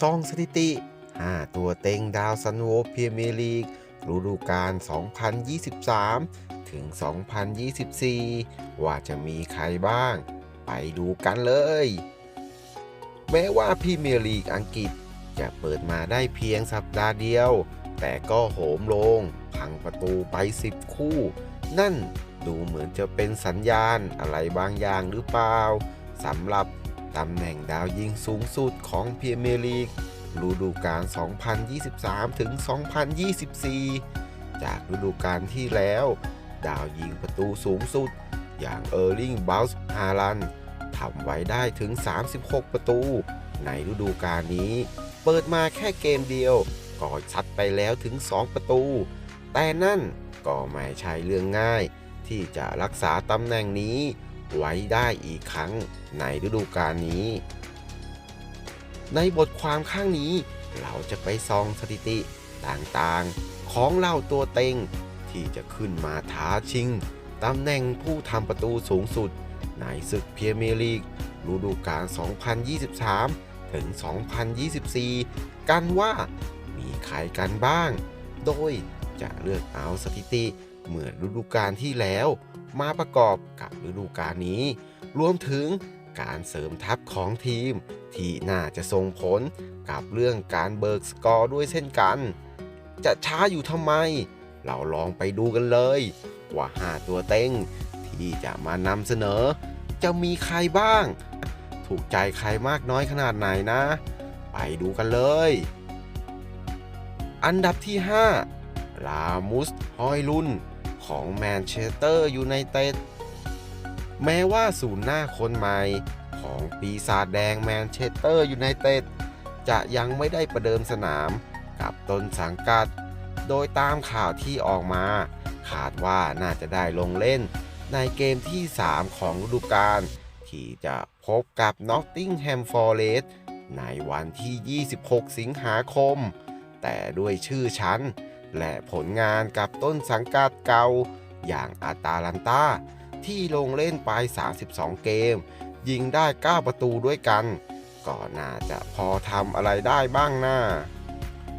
ซองสถิติ 5 ตัวเต็งดาวซันโวพีเมียร์ลีกฤดูกาล 2023 ถึง 2024 ว่าจะมีใครบ้าง ไปดูกันเลย แม้ว่าพรีเมียร์ลีกอังกฤษจะเปิดมาได้เพียงสัปดาห์เดียว แต่ก็โหมลง พังประตูไป 10 คู่ นั่นดูเหมือนจะเป็นสัญญาณอะไรบางอย่างหรือเปล่าสำหรับ ตำแหน่งดาวยิงสูงสุดของเมียร์ลีกฤดูกาล 2023 ถึง 2024 จากฤดูกาลที่แล้ว ดาวยิงประตูสูงสุด อย่างเออร์ลิงบ u ลส์ฮาลันทำไว้ได้ถึง 36 ประตู ในฤดูกาลนี้ เปิดมาแค่เกมเดียวก็ชัดไปแล้วถึง 2 ประตู แต่นั่นก็ไม่ใช่เรื่องง่าย ที่จะรักษาตำแหน่งนี้ ไว้ได้อีกครั้งในฤดูกาลนี้ ในบทความข้างนี้เราจะไปซองสถิติต่างๆ ของเหล่าตัวเต็ง ที่จะขึ้นมาท้าชิงตำแหน่งผู้ทำประตูสูงสุด ในศึกพรีเมียร์ลีกฤดูกาล 2023 ถึง 2024 กันว่ามีใครกันบ้าง โดยจะเลือกเอาสถิติเหมือนฤดูกาลที่แล้ว มาประกอบกับฤดูกาลนี้ รวมถึงการเสริมทัพของทีม ที่น่าจะส่งผลกับเรื่องการเบิกสกอร์ด้วยเช่นกัน จะช้าอยู่ทำไม เราลองไปดูกันเลยว่า5ตัวเต็ง ที่จะมานำเสนอ จะมีใครบ้าง ถูกใจใครมากน้อยขนาดไหนนะ ไปดูกันเลย อันดับที่5ลามุสฮอยลุน ของแมนเชสเตอร์ยูไนเต็ดแม้ว่าศูนย์หน้าคนใหม่ของปีศาจแดงแมนเชสเตอร์ยูไนเต็ดจะยังไม่ได้ประเดิมสนามกับต้นสังกัด โดยตามข่าวที่ออกมาขาดว่าน่าจะได้ลงเล่นในเกมที่ 3 ของฤดูกาลที่จะพบกับนอตติงแฮมฟอร์เรสในวันที่ 26 สิงหาคม แต่ด้วยชื่อชั้น และผลงานกับต้นสังกัดเก่าอย่างอาตาลันตาที่ลงเล่นไป 32 เกม ยิงได้ 9 ประตูด้วยกัน ก็น่าจะพอทำอะไรได้บ้างนะ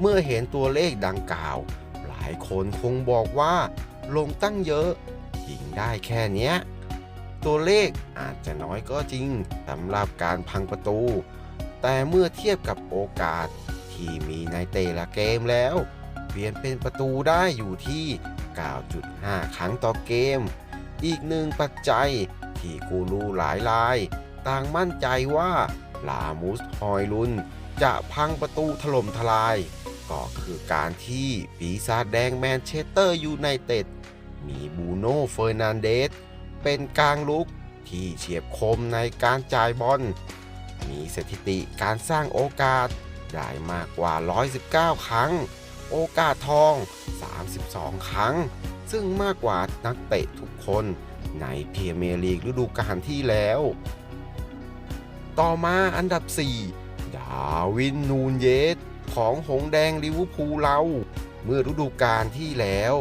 เมื่อเห็นตัวเลขดังกล่าว หลายคนคงบอกว่า ลงตั้งเยอะ ยิงได้แค่เนี้ย ตัวเลขอาจจะน้อยก็จริงสำหรับการพังประตู แต่เมื่อเทียบกับโอกาสที่มีในเตละเกมแล้ว เปลี่ยนเป็นประตูได้อยู่ที่ 9.5 ครั้งต่อเกม อีกหนึ่งปัจจัยที่กูรูหลายราย ต่างมั่นใจว่าลามุสฮอยลุน จะพังประตูถล่มทลาย ก็คือการที่ปีศาจแดงแมนเชสเตอร์ยูไนเต็ดมีบูโน่เฟอร์นันเดส เป็นกลางลุกที่เฉียบคมในการจ่ายบอล มีสถิติการสร้างโอกาสได้มากกว่า 119 ครั้ง โอกาสทอง 32 ครั้ง ซึ่งมากกว่านักเตะทุกคนในพรีเมียร์ลีกฤดูกาลที่แล้ว ต่อมาอันดับ 4 ดาวินนูนเยสของหงแดงลิเวอร์พูลเรา เมื่อฤดูกาลที่แล้ว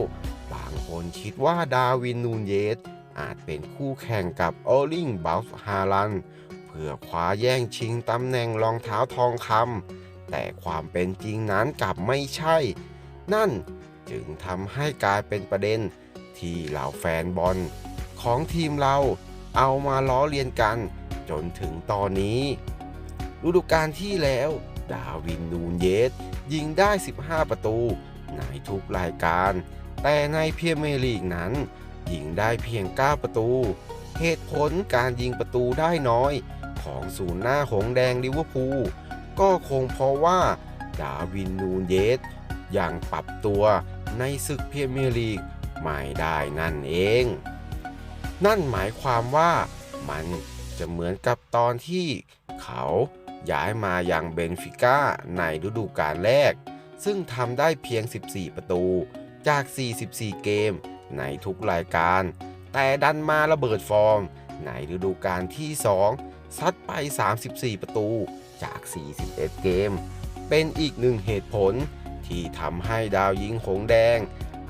บางคนคิดว่าดาวินนูนเยสอาจเป็นคู่แข่งกับเออร์ลิงบ u ลส์ฮาลัน เพื่อคว้าแย่งชิงตำแหน่งรองเท้าทองคำ แต่ความเป็นจริงนั้นกลับไม่ใช่ นั่นจึงทำให้กลายเป็นประเด็นที่เหล่าแฟนบอล ของทีมเราเอามาล้อเลียนกัน จนถึงตอนนี้ฤดูกาลที่แล้วดาวินนูนเยสยิงได้ 15 ประตู ในทุกรายการ แต่ในเมียร์ลีกนั้น ยิงได้เพียง 9 ประตู เหตุผลการยิงประตูได้น้อย ของศูนย์หน้าหงแดงลิเวอร์พูล ก็คงเพราะว่าดาวินนูเยสยังปรับตัวในศึกเพรีเมียร์ลีกไม่ได้นั่นเอง นั่นหมายความว่ามันจะเหมือนกับตอนที่เขาย้ายมาอยังเบนฟิก้าในฤดูกาลแรก ซึ่งทำได้เพียง 14 ประตูจาก 44 เกมในทุกรายการ แต่ดันมาระเบิดฟอร์มในฤดูกาลที่ 2 ซัดไป 34 ประตู จาก 41 เกม เป็นอีกหนึ่งเหตุผลที่ทำให้ดาวยิงหงแดง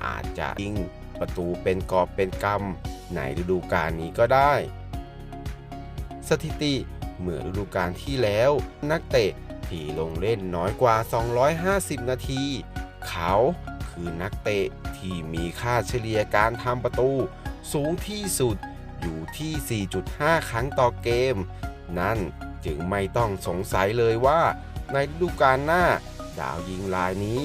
อาจจะยิงประตูเป็นกอบเป็นกำในฤดูกาลนี้ก็ได้ สถิติเมื่อฤดูกาลที่แล้ว นักเตะที่ลงเล่นน้อยกว่า 250 นาที เขาคือนักเตะที่มีค่าเฉลี่ยการทำประตูสูงที่สุดอยู่ที่ 4.5 ครั้งต่อเกม นั่น จึงไม่ต้องสงสัยเลยว่า ในฤดูกาลหน้า ดาวยิงรายนี้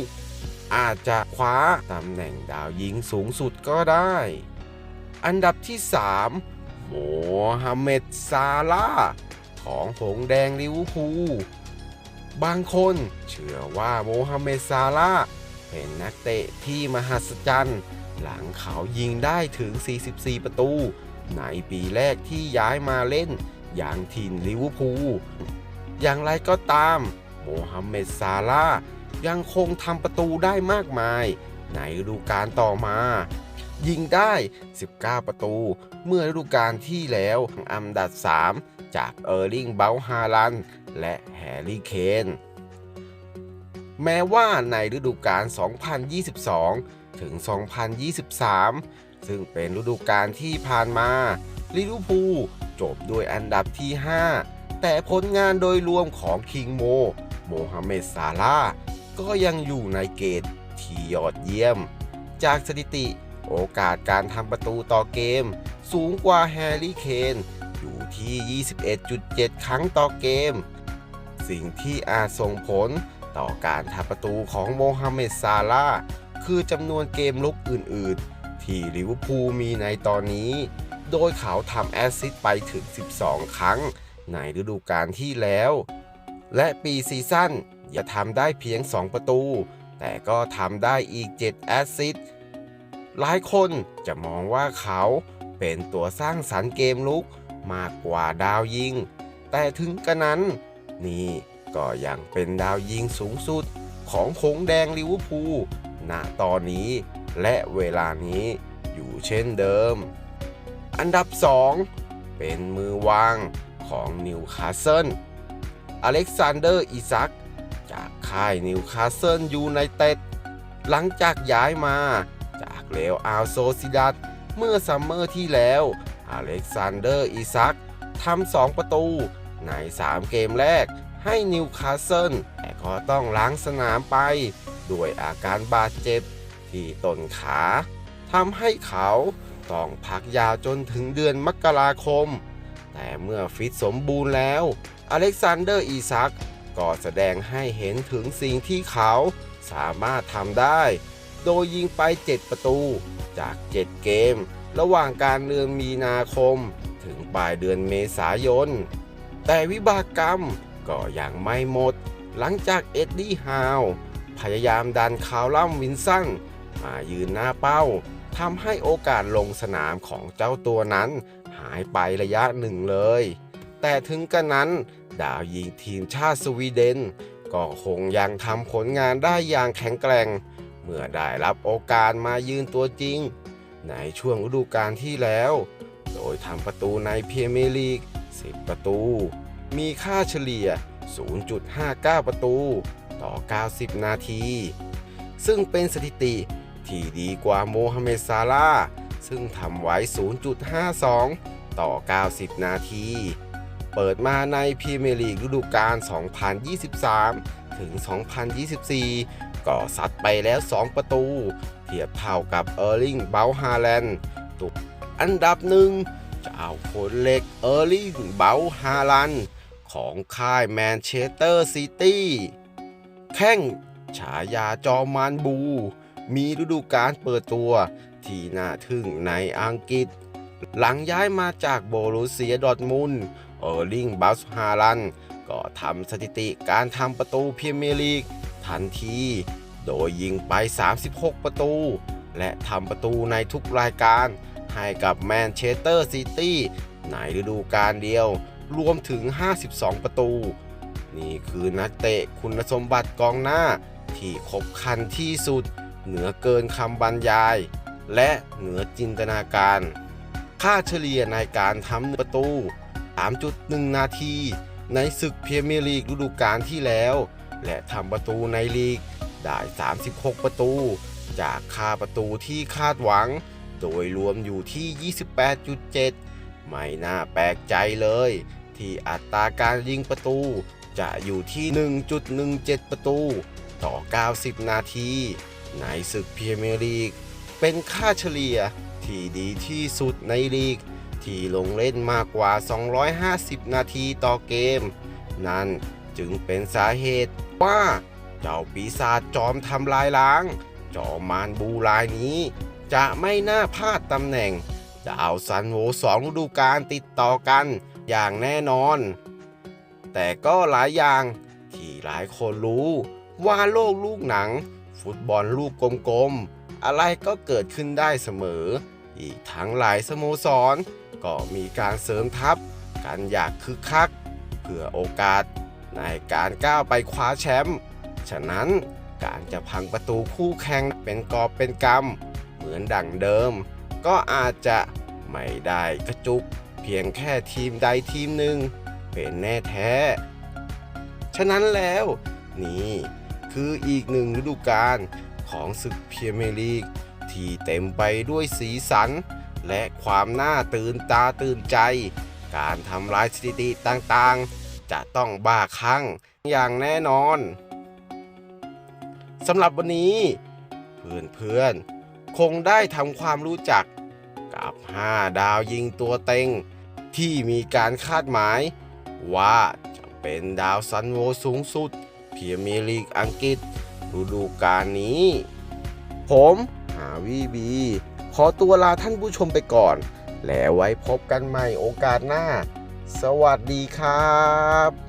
อาจจะคว้าตำแหน่งดาวยิงสูงสุดก็ได้ อันดับที่ 3 โมฮัมเหม็ดซาลาของผงแดงลิวพูบางคนเชื่อว่าโมฮัมเหม็ดซาลาเป็นนักเตะที่มหัศจรรย์ หลังเขายิงได้ถึง 44 ประตู ในปีแรกที่ย้ายมาเล่น อย่างถิ่นลิเวอร์พูลอย่างไรก็ตาม โมฮัมเหม็ดซาลายังคงทำประตูได้มากมาย ในฤดูกาลต่อมา ยิงได้ 19 ประตู เมื่อฤดูกาลที่แล้วอันดับ 3 จากเออร์ลิงเบลฮาลันและแฮร์รี่เคนแม้ว่าในฤดูกาล 2022 ถึง 2023 ซึ่งเป็นฤดูกาลที่ผ่านมาลิเวอร์พูล จบด้วยอันดับที่ 5 แต่ผลงานโดยรวมของคิงโม โมฮัมเหม็ดซาลาก็ยังอยู่ในเกณฑ์ที่ยอดเยี่ยม จากสถิติโอกาสการทำประตูต่อเกม สูงกว่าแฮร์รี่เคนอยู่ที่ 21.7 ครั้งต่อเกม สิ่งที่อาจส่งผลต่อการทำประตูของโมฮัมเหม็ดซาลาคือจำนวนเกมลุกอื่น ๆ ที่ลิเวอร์พูลมีในตอนนี้ โดยเขาทำแอสซิสไปถึง 12 ครั้ง ในฤดูกาลที่แล้ว และปีซีซั่นอย่าทำได้เพียง 2 ประตู แต่ก็ทำได้อีก 7 แอสซิสหลายคนจะมองว่าเขาเป็นตัวสร้างสรรค์เกมลุกมากกว่าดาวยิง แต่ถึงกระนั้น นี่ก็ยังเป็นดาวยิงสูงสุดของผงแดงลิเวอร์พูลณตอนนี้และเวลานี้อยู่เช่นเดิม อันดับ 2 เป็นมือวางของนิวคาสเซิลอเล็กซานเดอร์อิซักจากค่ายนิวคาสเซิลยูไนเต็ดหลังจากย้ายมาจากเลวอาลโซซิดัดเมื่อซัมเมอร์ที่แล้วอเล็กซานเดอร์อิซักทำ2ประตูใน 3 เกมแรกให้นิวคาสเซิลแต่ก็ต้องล้างสนามไป ด้วยอาการบาดเจ็บที่ต้นขา ทำให้เขาต้องพักยาวจนถึงเดือนมกราคม แต่เมื่อฟิตสมบูรณ์แล้ว อเล็กซานเดอร์อีซักก็แสดงให้เห็นถึงสิ่งที่เขาสามารถทำได้ โดยยิงไป 7 ประตูจาก 7 เกม ระหว่างการเดือนมีนาคม ถึงปลายเดือนเมษายน แต่วิบากกรรมก็ยังไม่หมด หลังจากเอ็ดดี้ฮาว พยายามดันคาวลัมวินสันมายืนหน้าเป้า ทำให้โอกาสลงสนามของเจ้าตัวนั้นหายไประยะหนึ่งเลย แต่ถึงกระนั้น ดาวยิงทีมชาติสวีเดน ก็คงยังทำผลงานได้อย่างแข็งแกร่ง เมื่อได้รับโอกาสมายืนตัวจริง ในช่วงฤดูกาลที่แล้ว โดยทำประตูในเมียร์ลีก 10 ประตู มีค่าเฉลี่ย 0.59 ประตู ต่อ 90 นาที ซึ่งเป็นสถิติ ที่ดีกว่าโมฮัมเหม็ดซาลาซึ่งทำไว้ 0.52 ต่อ 90 นาที เปิดมาในพรีเมียร์ลีกฤดูกาล 2023 ถึง 2024 ก็ซัดไปแล้ว 2 ประตู เทียบเท่ากับเออร์ลิงเบลฮาแลนด์ตัวอันดับหนึ่งเจ้าคนเล็กเออร์ลิงเบลฮาลันด์ของค่ายแมนเชสเตอร์ซิตี้ แข้งฉายาจอมานบู มีฤดูกาลเปิดตัวที่น่าทึ่งในอังกฤษ หลังย้ายมาจากโบรูเซียดอร์ทมุนเออร์ลิงบัสฮาลันก็ทำสถิติการทำประตูพรีเมียร์ลีกทันที โดยยิงไป 36 ประตู และทำประตูในทุกรายการ ให้กับแมนเชสเตอร์ซิตี้ในฤดูกาลเดียว รวมถึง 52 ประตู นี่คือนักเตะคุณสมบัติกองหน้าที่ครบครันที่สุด เหนือเกินคำบรรยาย และเหนือจินตนาการ ค่าเฉลี่ยในการทำประตู 3.1 นาที ในศึกเพรีเมียร์ลีกฤดูกาลที่แล้ว และทำประตูในลีก ได้ 36 ประตู จากค่าประตูที่คาดหวัง โดยรวมอยู่ที่ 28.7 ไม่น่าแปลกใจเลย ที่อัตราการยิงประตู จะอยู่ที่ 1.17 ประตูต่อ 90 นาที ในศึกพรีเมียร์ลีก เป็นค่าเฉลี่ยที่ดีที่สุดในลีก ที่ลงเล่นมากกว่า 250 นาทีต่อเกม นั่นจึงเป็นสาเหตุว่าเจ้าปีศาจจอมทำลายล้าง จอมมารบูรายนี้ จะไม่น่าพลาดตำแหน่ง ดาวซันโวสองฤดูกาลติดต่อกันอย่างแน่นอน แต่ก็หลายอย่างที่หลายคนรู้ว่าโลกลูกหนัง ฟุตบอลลูกกลมๆ อะไรก็เกิดขึ้นได้เสมอ อีกทั้งหลายสโมสร ก็มีการเสริมทัพกันอยางคึกคัก เพื่อโอกาสในการก้าวไปคว้าแชมป์ฉะนั้นการจะพังประตูคู่แข่งเป็นกอบเป็นกำเหมือนดั่งเดิม ก็อาจจะไม่ได้กระจุก เพียงแค่ทีมใดทีมหนึ่งเป็นแน่แท้ ฉะนั้นแล้วนี่ คืออีกหนึ่งฤดูกาลของศึกพรีเมียร์ลีก ที่เต็มไปด้วยสีสัน และความน่าตื่นตาตื่นใจ การทำลายสถิติต่างๆ จะต้องบ้าคลั่งอย่างแน่นอนสำหรับวันนี้ เพื่อนๆ คงได้ทำความรู้จักกับ 5 ดาวยิงตัวเต็ง ที่มีการคาดหมาย ว่าจะเป็นดาวซันโวสูงสุด พรีเมียร์ลีกอังกฤษฤดูกาลนี้ ผมหาวีบี ขอตัวลาท่านผู้ชมไปก่อน แล้วไว้พบกันใหม่โอกาสหน้า สวัสดีครับ